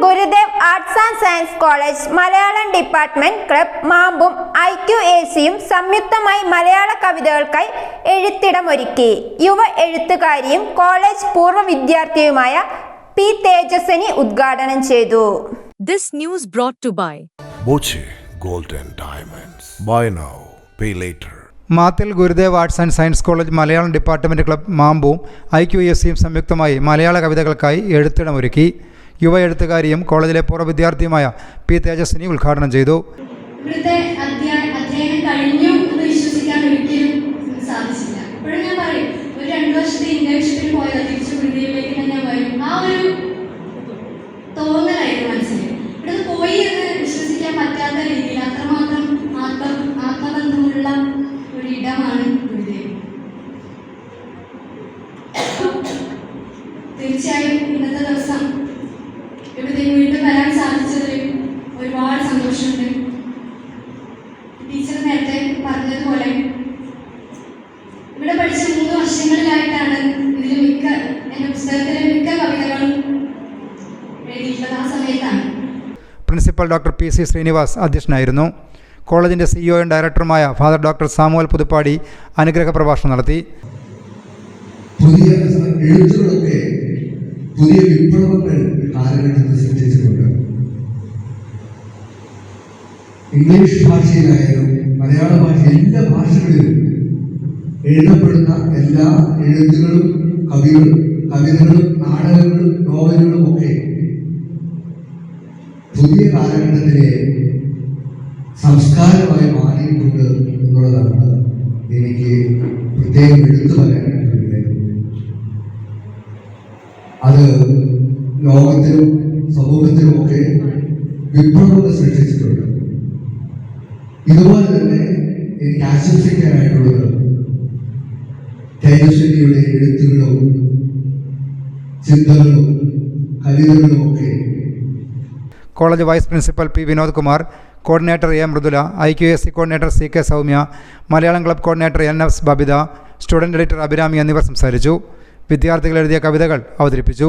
Gurudev arts and science college Malayalam department club മാമ്പും I Q A സിയും സംയുക്തമായി മലയാള കവിതകൾക്കായി എഴുത്തിടമൊരുക്കി യുവ എഴുത്തുകാരിയും college പൂർവ വിദ്യാർത്ഥിയുമായ പി തേജസ്വിനി ഉദ്ഘാടനം ചെയ്തു this news brought to by and Diamonds. Buy now, pay later. മാത്തിൽ Gurudev arts and science college Malayalam department club മാമ്പും I Q S സിയും സംയുക്തമായി മലയാള കവിതകൾക്കായി എഴുത്തിടമൊരുക്കി യുവ എഴുത്തുകാരിയും കോളേജിലെ പൂർവ വിദ്യാർത്ഥിയുമായ പി തേജസ്വിനി ഉദ്ഘാടനം ചെയ്തു. സന്തോഷമുണ്ട്. ടീച്ചർ നേരത്തെ പറഞ്ഞതുപോലെ ഇവിടെ പഠിച്ച മൂന്ന് വർഷങ്ങളിലായിട്ടാണ് ഇതിൽ മിക്ക എന്റെ പുസ്തകത്തിലെ മിക്ക കവിതകളും എഴുതിയിട്ടുള്ളത് ആ സമയത്താണ്. Principal doctor P C Srinivas അധ്യക്ഷനായിരുന്നു. കോളേജിന്റെ സിഇഒയും ഡയറക്ടറുമായ ഫാദർ ഡോക്ടർ സാമുവൽ പുതുപ്പാടി അനുഗ്രഹ പ്രഭാഷണം നടത്തി. പുതിയ എഴുത്തുകളൊക്കെ പുതിയ വിപ്ലവങ്ങൾ കാലഘട്ടത്തിൽ സൃഷ്ടിച്ചിട്ടുണ്ട് ഇംഗ്ലീഷ് ഭാഷയിലായാലും മലയാള ഭാഷ എല്ലാ ഭാഷകളിലും എഴുതപ്പെടുന്ന എല്ലാ എഴുത്തുകളും കവികളും കവിതകളും നാടകങ്ങളും നോവലുകളും ഒക്കെ പുതിയ കാലഘട്ടത്തിലെ സംസ്കാരമായി മാറിയിട്ടുണ്ട് എന്നുള്ളതാണ് എനിക്ക് പ്രത്യേകം എടുത്തു പറയാനായിട്ട് അത് ലോകത്തിലും സമൂഹത്തിലുമൊക്കെ വിപ്ലവങ്ങൾ സൃഷ്ടിച്ചിട്ടുണ്ട്. ഇതുപോലെ തന്നെ എനിക്ക് ആശംസിക്കാനായിട്ടുള്ളത് തേജസ്വിനിയുടെ എഴുത്തുകളും ചിന്തകളും ഒക്കെ college vice principal P Vinod Kumar coordinator A Mridula I Q S C coordinator C K Soumya Malayalam club coordinator N S Babitha student editor Abhirami എന്നിവർ സംസാരിച്ചു. വിദ്യാർത്ഥികൾ എഴുതിയ കവിതകൾ അവതരിപ്പിച്ചു.